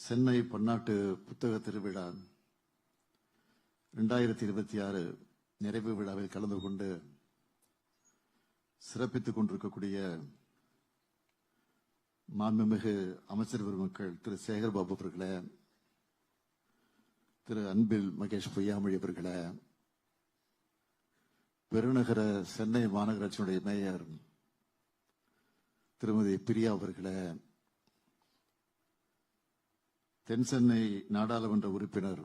சென்னை பன்னாட்டு புத்தக திருவிழா ரெண்டாயிரத்தி இருபத்தி ஆறு நிறைவு விழாவில் கலந்து கொண்டு சிறப்பித்துக் கொண்டிருக்கக்கூடிய மாண்புமிகு அமைச்சர் பெருமக்கள் திரு சேகர்பாபு அவர்களே திரு அன்பில் மகேஷ் பொய்யாமொழி அவர்களே பெருநகர சென்னை மாநகராட்சியினுடைய மேயர் திருமதி பிரியா அவர்களே தென்சென்னை நாடாளுமன்ற உறுப்பினர்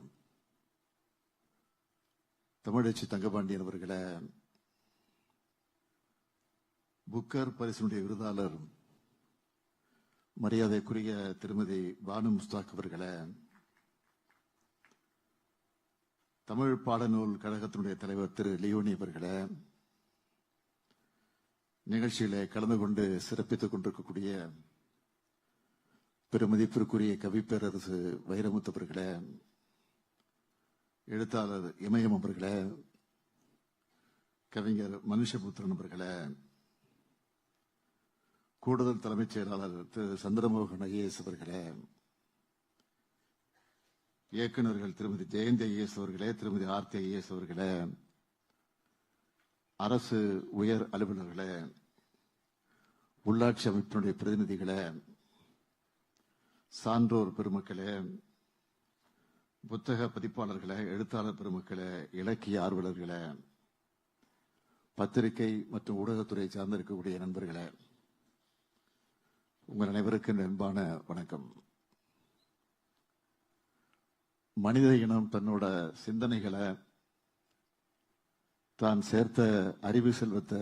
தமிழச்சி தங்கபாண்டியன் அவர்களை புக்கர் பரிசுடைய விருதாளர் மரியாதைக்குரிய திருமதி பானு முஸ்தாக் அவர்களை தமிழ் பாடநூல் கழகத்தினுடைய தலைவர் திரு லியோனி அவர்களை நிகழ்ச்சியில கலந்து கொண்டு சிறப்பித்துக் கொண்டிருக்கக்கூடிய பெருமதிப்பிற்குரிய கவிப்பேரரசு வைரமுத்து அவர்களே எழுத்தாளர் இமயம் அவர்களே கவிஞர் மனுஷபுத்திரன் அவர்களே கூடுதல் தலைமைச் செயலாளர் திரு சந்திரமோகன் ஐஏஎஸ் அவர்களே இயக்குநர்கள் திருமதி ஜெயந்தி ஐஏஎஸ் அவர்களே திருமதி ஆர்த்தி ஐஏஎஸ் அவர்களே அரசு உயர் அலுவலர்களே உள்ளாட்சி அமைப்பினுடைய பிரதிநிதிகளே சான்றோர் பெருமக்களே புத்தக பதிப்பாளர்களே எழுத்தாளர் பெருமக்களே இலக்கிய ஆர்வலர்களே பத்திரிகை மற்றும் ஊடகத்துறை சார்ந்திருக்கக்கூடிய நண்பர்களே உங்கள் அனைவருக்கும் அன்பான வணக்கம். மனித இனம் தன்னோட சிந்தனைகளை தான் சேர்த்த அறிவு செல்வத்தை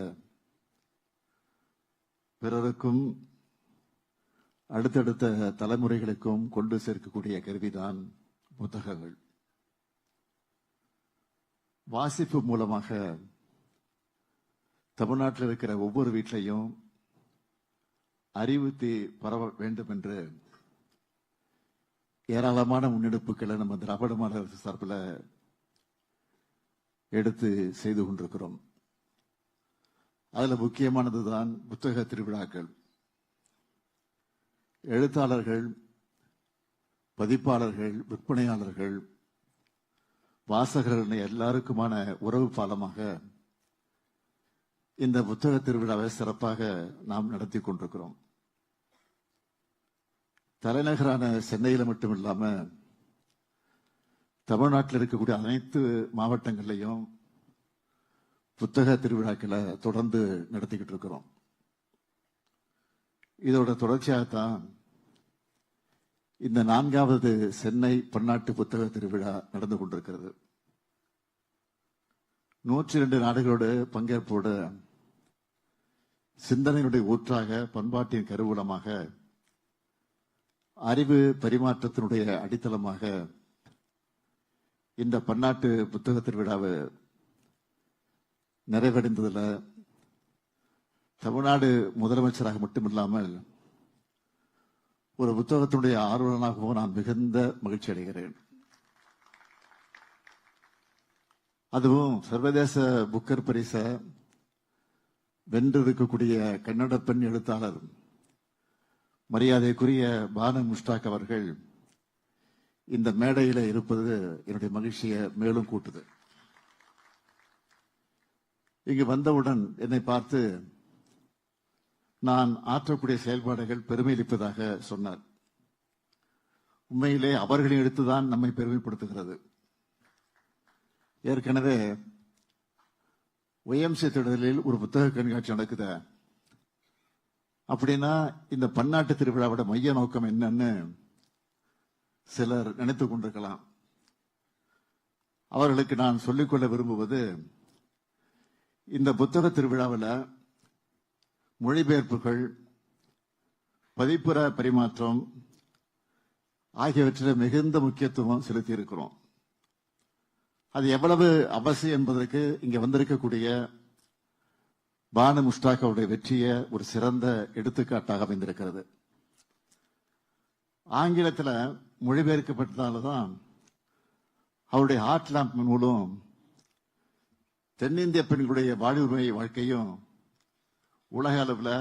பிறருக்கும் அடுத்தடுத்த தலைமுறைகளுக்கும் கொண்டு சேர்க்கக்கூடிய கருவிதான் புத்தகங்கள். வாசிப்பு மூலமாக தமிழ்நாட்டில் இருக்கிற ஒவ்வொரு வீட்டிலையும் அறிவுத்தி பரவ வேண்டும் என்று ஏராளமான முன்னெடுப்புகளை நம்ம திராவிட மாடல் அரசு சார்பில் எடுத்து செய்து கொண்டிருக்கிறோம். முக்கியமானது முக்கியமானதுதான் புத்தக திருவிழாக்கள். எழுத்தாளர்கள் பதிப்பாளர்கள் விற்பனையாளர்கள் வாசகர்கள் எல்லாருக்குமான உறவு பாலமாக இந்த புத்தக திருவிழாவை சிறப்பாக நாம் நடத்தி கொண்டிருக்கிறோம். தலைநகரான சென்னையில் மட்டும் இல்லாம தமிழ்நாட்டில் இருக்கக்கூடிய அனைத்து மாவட்டங்கள்லையும் புத்தக திருவிழாக்களை தொடர்ந்து நடத்திக்கிட்டு இருக்கிறோம். இதோட தொடர்ச்சியாகத்தான் இந்த நான்காவது சென்னை பன்னாட்டு புத்தக திருவிழா நடந்து கொண்டிருக்கிறது. நூற்றி இரண்டு நாடுகளோட பங்கேற்போடு சிந்தனையினுடைய ஊற்றாக பண்பாட்டின் கருவூலமாக அறிவு பரிமாற்றத்தினுடைய அடித்தளமாக இந்த பன்னாட்டு புத்தக திருவிழாவை நிறைவடைந்ததில் தமிழ்நாடு முதலமைச்சராக மட்டுமில்லாமல் ஒரு புத்தகத்தினுடைய ஆர்வலனாகவும் நான் மிகுந்த மகிழ்ச்சி அடைகிறேன். அதுவும் சர்வதேச புக்கர் பரிச வென்றிருக்கக்கூடிய கன்னட பெண் எழுத்தாளர் மரியாதைக்குரிய பானு முஷ்டாக் அவர்கள் இந்த மேடையில இருப்பது என்னுடைய மகிழ்ச்சியை மேலும் கூட்டுது. இங்கு வந்தவுடன் என்னை பார்த்து நான் ஆற்றக்கூடிய செயல்பாடுகள் பெருமையளிப்பதாக சொன்னார். உண்மையிலே அவர்களின் எடுத்துதான் நம்மை பெருமைப்படுத்துகிறது. ஏற்கனவே ஒய்எம்சி திடலில் ஒரு புத்தக கண்காட்சி நடக்குது. அப்படின்னா இந்த பன்னாட்டு திருவிழாவோட மைய நோக்கம் என்னன்னு சிலர் நினைத்துக் கொண்டிருக்கலாம். அவர்களுக்கு நான் சொல்லிக்கொள்ள விரும்புவது இந்த புத்தக திருவிழாவில் மொழிபெயர்ப்புகள் பதிப்புற பரிமாற்றம் ஆகியவற்றில் மிகுந்த முக்கியத்துவம் செலுத்தியிருக்கிறோம். அது எவ்வளவு அவசியம் என்பதற்கு இங்கே வந்திருக்கக்கூடிய பானு முஸ்டாக் அவருடைய வெற்றியை ஒரு சிறந்த எடுத்துக்காட்டாக அமைந்திருக்கிறது. ஆங்கிலத்தில் மொழிபெயர்க்கப்பட்டதால்தான் அவருடைய ஹார்ட் லேம்ப் மூலம் தென்னிந்திய பெண்களுடைய வாழ்வுரிமை வாழ்க்கையும் உலக அளவில்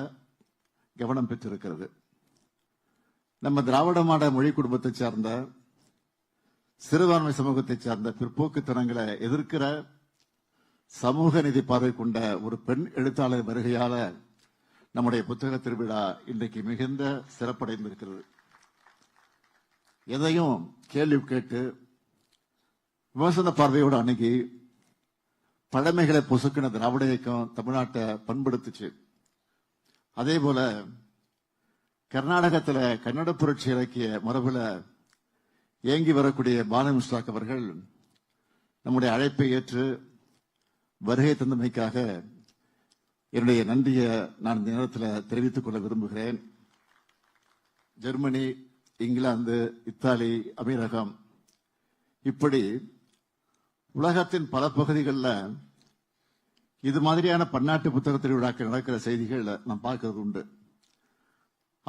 கவனம் பெற்றிருக்கிறது. நம்ம திராவிட மாட மொழி குடும்பத்தை சார்ந்த சிறுபான்மை சமூகத்தை சார்ந்த பிற்போக்குத்தனங்களை எதிர்க்கிற சமூக நிதி பார்வை கொண்ட ஒரு பெண் எழுத்தாளர் வருகையால நம்முடைய புத்தக திருவிழா இன்றைக்கு மிகுந்த சிறப்படைந்திருக்கிறது. எதையும் கேள்வி கேட்டு விமர்சன பார்வையோடு அணுகி பழமைகளை பொசுக்கின திராவிட இயக்கம் தமிழ்நாட்டை பண்படுத்துச்சு. அதே போல கர்நாடகத்தில் கன்னட புரட்சி இலக்கிய மரபுல இயங்கி வரக்கூடிய பால முஸ்தாக் அவர்கள் நம்முடைய அழைப்பை ஏற்று வருகை தந்தமைக்காக என்னுடைய நன்றியை நான் இந்த நேரத்தில் தெரிவித்துக் கொள்ள விரும்புகிறேன். ஜெர்மனி இங்கிலாந்து இத்தாலி அமீரகம் இப்படி உலகத்தின் பல பகுதிகளில் இது மாதிரியான பன்னாட்டு புத்தக திருவிழாக்கள் நடக்கிற செய்திகள் நான் பார்க்கறது உண்டு.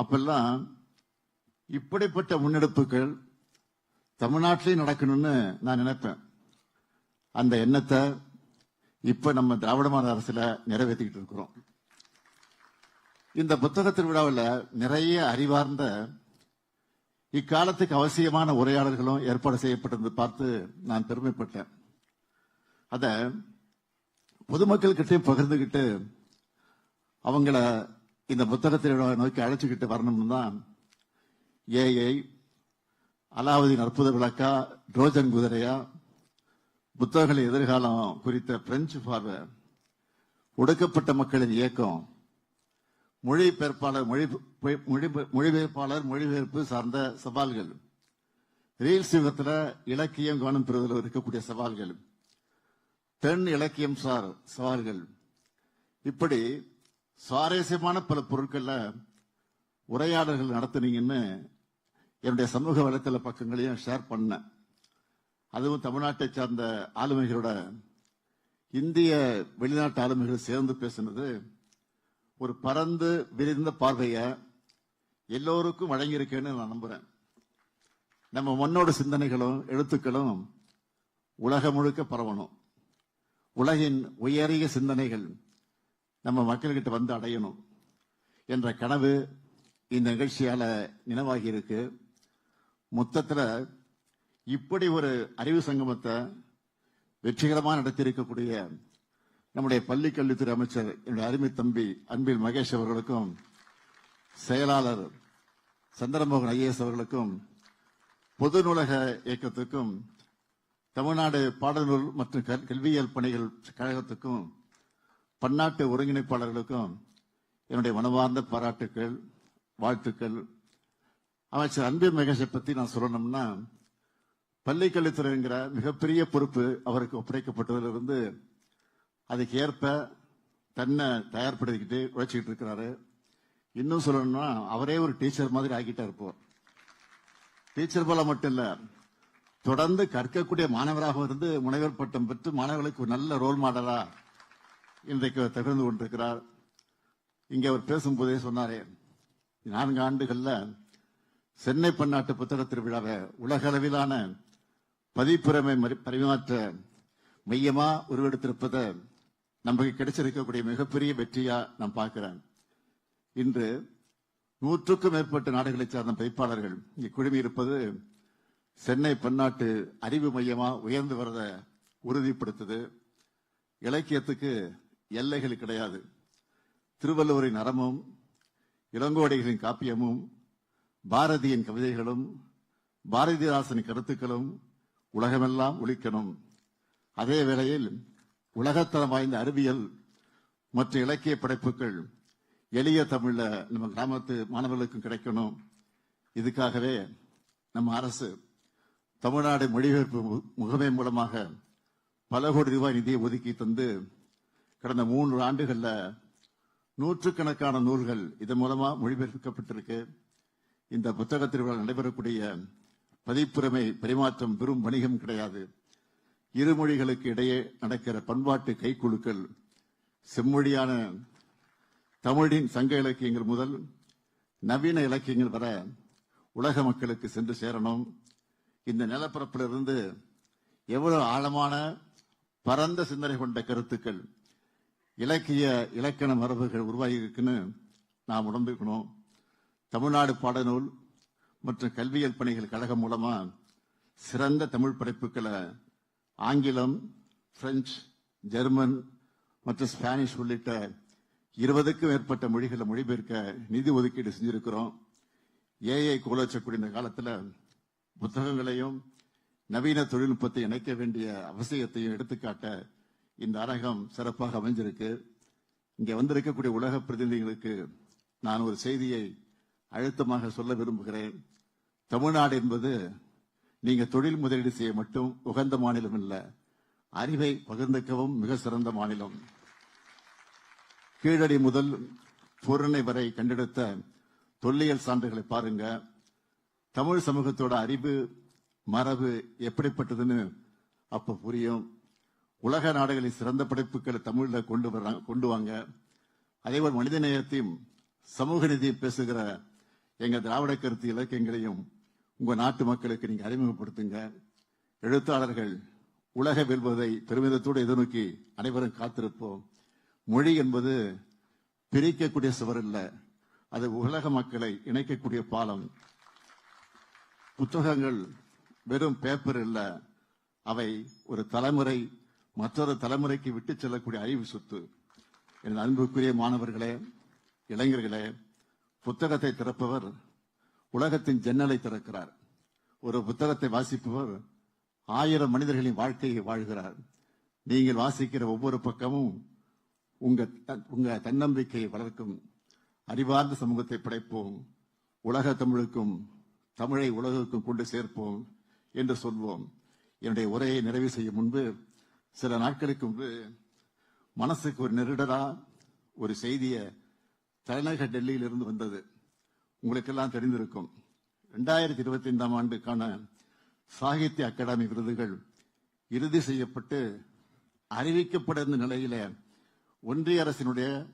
அப்பெல்லாம் இப்படிப்பட்ட முன்னெடுப்புகள் தமிழ்நாட்டிலையும் நடக்கணும்னு நான் நினைப்பேன். அந்த எண்ணத்தை இப்ப நம்ம திராவிட மாநில அரசுல நிறைவேற்றிக்கிட்டு இருக்கிறோம். இந்த புத்தக திருவிழாவில் நிறைய அறிவார்ந்த இக்காலத்துக்கு அவசியமான உரையாடல்களும் ஏற்பாடு செய்யப்பட்டிருந்து பார்த்து நான் பெருமைப்பட்டேன். அதை பொதுமக்கள் கிட்டையும் பகிர்ந்துகிட்டு அவங்கள இந்த புத்தக நோக்கி அழைச்சுக்கிட்டு வரணும்னு தான் ஏஐ அலாவுதீன் அற்புத விளக்கா ட்ரோஜன் குதிரையா புத்தகங்களின் எதிர்காலம் குறித்த பிரெஞ்சு பார்வை ஒடுக்கப்பட்ட மக்களின் இயக்கம் மொழிபெயர்ப்பாளர் மொழி மொழி மொழிபெயர்ப்பாளர் மொழிபெயர்ப்பு சார்ந்த சவால்கள். ரீல்ஸ் யுகத்தில் இலக்கியம் கவனம் பெறுவதில் இருக்கக்கூடிய சவால்கள். தென் இலக்கியம் சார் சவால்கள் இப்படி சுவாரஸ்யமான பல பொருட்கள்ல உரையாடல்கள் நடத்துனீங்கன்னு என்னுடைய சமூக வலைத்தள பக்கங்களையும் ஷேர் பண்ணேன். அதுவும் தமிழ்நாட்டை சார்ந்த ஆளுமைகளோட இந்திய வெளிநாட்டு ஆளுமைகள் சேர்ந்து பேசினது ஒரு பரந்து விரிந்த பார்வைய எல்லோருக்கும் வழங்கியிருக்கேன்னு நான் நம்புறேன். நம்ம மண்ணோட சிந்தனைகளும் எழுத்துக்களும் உலகம் முழுக்க பரவணும். உலகின் உயரிய சிந்தனைகள் நம்ம மக்கள்கிட்ட வந்து அடையணும் என்ற கனவு இந்த நிகழ்ச்சியால நினைவாகி இருக்கு. மொத்தத்தில் இப்படி ஒரு அறிவு சங்கமத்தை வெற்றிகரமாக நடத்தியிருக்கக்கூடிய நம்முடைய பள்ளி கல்வித்துறை அமைச்சர் என்னுடைய அருமை தம்பி அன்பில் மகேஷ் அவர்களுக்கும் செயலாளர் சந்திரமோகன் ஐஏஎஸ் அவர்களுக்கும் பொது நூலக இயக்கத்துக்கும் தமிழ்நாடு பாடநூல் மற்றும் கல்- கல்வியியல் பணிகள் கழகத்துக்கும் பன்னாட்டு ஒருங்கிணைப்பாளர்களுக்கும் என்னுடைய மனமார்ந்த பாராட்டுக்கள் வாழ்த்துக்கள். அமைச்சர் அன்பில் மகேஷை பத்தி நான் சொல்லணும்னா பள்ளிக்கல்வித்துறைங்கிற மிகப்பெரிய பொறுப்பு அவருக்கு ஒப்படைக்கப்பட்டதிலிருந்து அதுக்கு ஏற்ப தன்னை தயார்படுத்திக்கிட்டு உழைச்சிக்கிட்டு இருக்கிறாரு. இன்னும் சொல்லணும்னா அவரே ஒரு டீச்சர் மாதிரி ஆகிட்டா இருப்போம் டீச்சர் போல மட்டும் இல்லை தொடர்ந்து கற்கக்கூடிய மாணவராக இருந்து முனைவர் பட்டம் பெற்று மாணவர்களுக்கு ஒரு நல்ல ரோல் மாடலா இன்றைக்கு அவர் கொண்டிருக்கிறார். இங்கே அவர் பேசும்போதே சொன்னாரே நான்கு ஆண்டுகள்ல சென்னை பன்னாட்டு புத்தக திருவிழாவை உலக அளவிலான பதிப்புரிமை பரிமாற்ற மையமா உருவெடுத்திருப்பதை நமக்கு கிடைச்சிருக்கக்கூடிய மிகப்பெரிய வெற்றியா நான் பார்க்கிறேன். இன்று நூற்றுக்கும் மேற்பட்ட நாடுகளைச் சார்ந்த பதிப்பாளர்கள் இங்கே குழுமி இருப்பது சென்னை பன்னாட்டு அறிவு மையமா உயர்ந்து வரத உறுதிப்படுத்துது. இலக்கியத்துக்கு எல்லைகள் கிடையாது. திருவள்ளுவரின் அறமும் இளங்கோடிகளின் காப்பியமும் பாரதியின் கவிதைகளும் பாரதிதாசனின் கருத்துக்களும் உலகமெல்லாம் ஒழிக்கணும் அதே வேளையில் உலகத்தரம் வாய்ந்த அறிவியல் மற்ற இலக்கிய படைப்புகள் எளிய தமிழ்ல நம்ம கிராமத்து மாணவர்களுக்கும் கிடைக்கணும். இதுக்காகவே நம்ம அரசு தமிழ்நாடு மொழிபெயர்ப்பு மு- முகமை மூலமாக பல கோடி ரூபாய் நிதியை ஒதுக்கி தந்து கடந்த மூன்று ஆண்டுகளில் நூற்றுக்கணக்கான நூல்கள் இதன் மூலமா மொழிபெயர்க்கப்பட்டிருக்கு. இந்த புத்தக திருவிழா நடைபெறக்கூடிய பதிப்புரிமை பரிமாற்றம் பெரும் வணிகம் கிடையாது. இரு மொழிகளுக்கு இடையே நடக்கிற பண்பாட்டு கைக்குழுக்கள் செம்மொழியான தமிழின் சங்க இலக்கியங்கள் முதல் நவீன இலக்கியங்கள் வர உலக மக்களுக்கு சென்று சேரணும். இந்த நிலப்பரப்பிலிருந்து எவ்வளவு ஆழமான பரந்த சிந்தனை கொண்ட கருத்துக்கள் இலக்கிய இலக்கண மரபுகள் உருவாகி இருக்குன்னு நாம் உடம்பிக்கணும் தமிழ்நாடு பாடநூல் மற்றும் கல்வியல் பணிகள் கழகம் மூலமா சிறந்த தமிழ் படைப்புகளை ஆங்கிலம் பிரெஞ்சு ஜெர்மன் மற்றும் ஸ்பானிஷ் உள்ளிட்ட இருபதுக்கும் மேற்பட்ட மொழிகளை மொழிபெயர்க்க நிதி ஒதுக்கீடு செஞ்சிருக்கிறோம். ஏஐ கோலச்சக்கூடிய இந்த காலத்தில் புத்தகங்களையும் நவீன தொழில்நுட்பத்தை இணைக்க வேண்டிய அவசியத்தையும் எடுத்துக்காட்ட இந்த அரங்கம் சிறப்பாக அமைஞ்சிருக்கு. இங்கே வந்திருக்கக்கூடிய உலக பிரதிநிதிகளுக்கு நான் ஒரு செய்தியை அழுத்தமாக சொல்ல விரும்புகிறேன். தமிழ்நாடு என்பது நீங்க தொழில் முதலீடு செய்ய மட்டும் உகந்த மாநிலம் இல்ல அறிவை பகிர்ந்துக்கவும் மிக சிறந்த மாநிலம். கீழடி முதல் பூரணை வரை கண்டெடுத்த தொல்லியல் சான்றுகளை பாருங்க. தமிழ் சமூகத்தோட அறிவு மரபு எப்படிப்பட்டதுன்னு அப்ப புரியும். உலக நாடுகளின் சிறந்த படைப்புகளை தமிழ்ல கொண்டு வர்றாங்க கொண்டு வாங்க. அதேபோல் மனித நேயத்தையும் சமூக நீதியும் பேசுகிற எங்க திராவிட கருத்து இலக்கியங்களையும் உங்க நாட்டு மக்களுக்கு நீங்க அறிமுகப்படுத்துங்க. எழுத்தாளர்கள் உலக வெல்வதை பெருமிதத்தோடு எதிர்நோக்கி அனைவரும் காத்திருப்போம். மொழி என்பது பிரிக்கக்கூடிய சுவர் இல்லை அது உலக மக்களை இணைக்கக்கூடிய பாலம். புத்தகங்கள் வெறும் பேப்பர் இல்ல அவை ஒரு தலைமுறை மற்றொரு தலைமுறைக்கு விட்டு செல்லக்கூடிய அறிவு சொத்து. எனது அன்புக்குரிய மாணவர்களே இளைஞர்களே புத்தகத்தை திறப்பவர் உலகத்தின் ஜன்னலை திறக்கிறார். ஒரு புத்தகத்தை வாசிப்பவர் ஆயிரம் மனிதர்களின் வாழ்க்கையை வாழ்கிறார். நீங்கள் வாசிக்கிற ஒவ்வொரு பக்கமும் உங்க உங்க தன்னம்பிக்கையை வளர்க்கும் அறிவார்ந்த சமூகத்தை படைப்போம். உலக தமிழுக்கும் தமிழை உலகுக்கு கொண்டு சேர்ப்போம் என்று சொல்வோம். என்னுடைய உரையை நிறைவு செய்யும் முன்பு சில நாட்களுக்கு முன்பு மனசுக்கு ஒரு நெருடலா ஒரு செய்திய தலைநகர் டெல்லியிலிருந்து வந்தது. உங்களுக்கெல்லாம் தெரிந்திருக்கும். இரண்டாயிரத்தி இருபத்தி ஐந்தாம் ஆண்டுக்கான சாகித்ய அகாடமி விருதுகள் இறுதி செய்யப்பட்டு அறிவிக்கப்பட நிலையில ஒன்றிய அரசினுடைய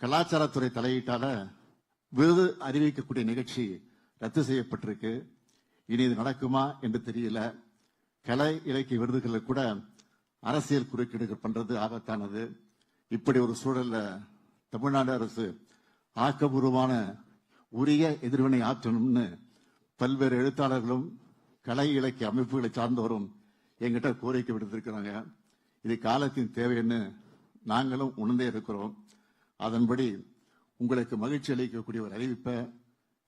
கலாச்சாரத்துறை தலையீட்டால விருது அறிவிக்கக்கூடிய நிகழ்ச்சி ரத்து செய்யப்பட்டிருக்கு. இனி இது நடக்குமா என்று தெரியல. கலை இலக்கிய விருதுகளை கூட அரசியல் குறுக்கீடுகள் பண்றது ஆபத்தானது. இப்படி ஒரு சூழல்ல தமிழ்நாடு அரசு ஆக்கபூர்வமான உரிய எதிர்வினை ஆற்றணும்னு பல்வேறு எழுத்தாளர்களும் கலை இலக்கிய அமைப்புகளை சார்ந்தவரும் எங்கிட்ட கோரிக்கை விடுத்திருக்கிறாங்க. இது காலத்தின் தேவைன்னு நாங்களும் உணர்ந்தே இருக்கிறோம் அதன்படி உங்களுக்கு மகிழ்ச்சி அளிக்கக்கூடிய ஒரு அறிவிப்பை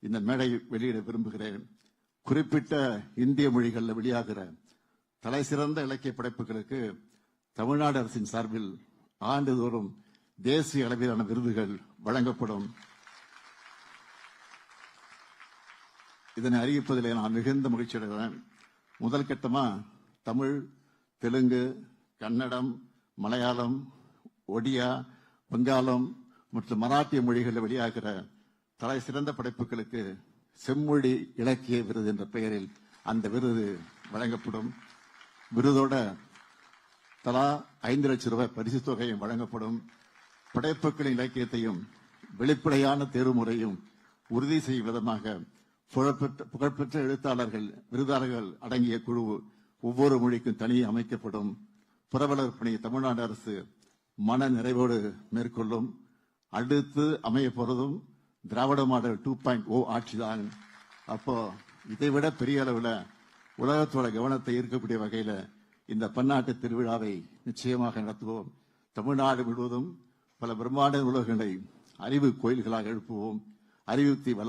இந்த மேடை வெளியிட விரும்புகிறேன். குறிப்பிட்ட இந்திய மொழிகளில் வெளியாகிற தலை சிறந்த இலக்கிய படைப்புகளுக்கு தமிழ்நாடு அரசின் சார்பில் ஆண்டுதோறும் தேசிய அளவிலான விருதுகள் வழங்கப்படும். இதனை அறிவிப்பதில் நான் மிகுந்த மகிழ்ச்சி அடைகிறேன். முதல் கட்டமா தமிழ் தெலுங்கு கன்னடம் மலையாளம் ஒடியா வங்காளம் மற்றும் மராட்டிய மொழிகளில் வெளியாகிற தலை சிறந்த படைப்புகளுக்கு செம்மொழி இலக்கிய விருது என்ற பெயரில் அந்த விருது வழங்கப்படும். விருதோட தலா ஐந்து லட்சம் ரூபாய் பரிசு தொகையும் வழங்கப்படும். படைப்புகளின் இலக்கியத்தையும் வெளிப்படையான தேர்வு முறையும் உறுதி செய்யும் விதமாக புகழ்பெற்ற புகழ்பெற்ற எழுத்தாளர்கள் விருதாளர்கள் அடங்கிய குழு ஒவ்வொரு மொழிக்கும் தனியே அமைக்கப்படும். புரவலர் பணி தமிழ்நாடு அரசு மன நிறைவோடு மேற்கொள்ளும். அடுத்து அமைய போறதும் Dravida model two point O ஆட்சிதான். அப்போ இதை விட பெரிய அளவில் உலகத்தோட கவனத்தை ஈர்க்கக்கூடிய வகையில இந்த பன்னாட்டு திருவிழாவை நிச்சயமாக நடத்துவோம். தமிழ்நாடு முழுவதும் பல பிரம்மாண்ட உலகங்களை அறிவு கோயில்களாக எழுப்புவோம். அறிவுத்தி வள